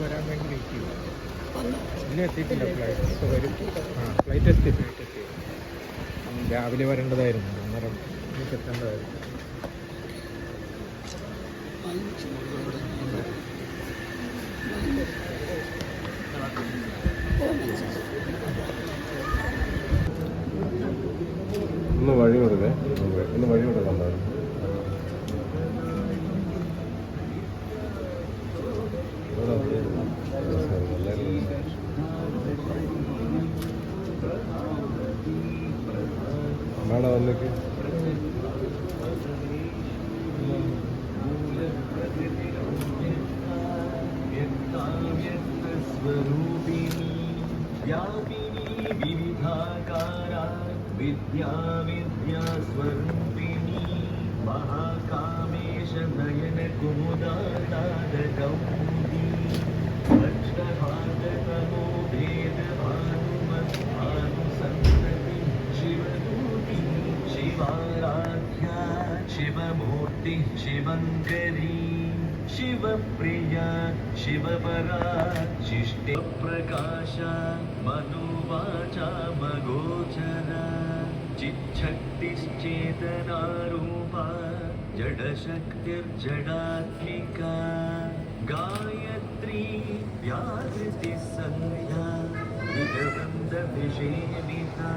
വരാൻ വേണ്ടി flight flight രാവിലെ വരേണ്ടതായിരുന്നു അന്നേരം എത്തേണ്ടതായിരുന്നു ഒന്ന് വഴി കൊടുക്കേ ഒന്ന് വഴി മേഡം വന്നേക്ക് स्वरूपिणी व्यापिनी विविधाकारा विद्या विद्या स्वरूपिणी महाकामेश नयन कुमुदाताद कौमुदी अष्टभागतमो भेद भानुमत्भानुसन्तति शिवदूती शिवाराध्या शिवमूर्ति शिवङ्करी शिवप्रिया शिवपरा शिष्टे प्रकाश मनुवाचा मगोचरा। चिच्छक्तिश्चेतनारूपा जडशक्तिर्जडात्मिका। गायत्री व्याहृतिः सन्ध्या विजवृन्दभिषेविता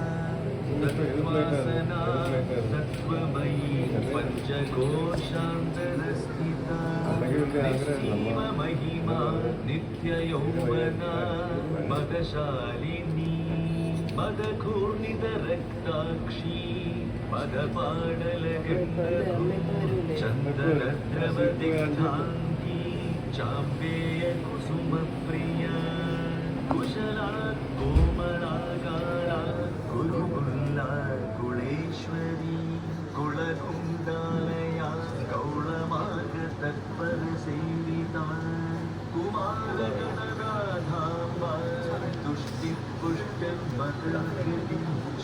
तत्त्वासना तत्त्वमयी मदशालिनी मदघूर्णितरक्ताक्षी मदपाडलगण्डचन्दनद्रवदिग्धाङ्गी चाम्बेयकुसुमप्रिया कुशला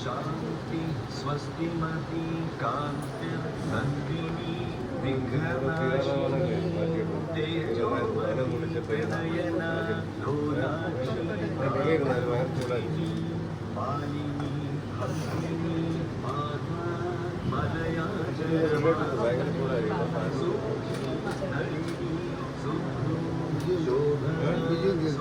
शान्ति स्वस्तिमती कान्तिर्नन्दिनी विघ्ननाशिनी तेजोमयी प्रदयना लोलाक्षी पालिनी हस्तिनी पाद्मा मलया जयमा सुखी नलिनी सुखी शोभा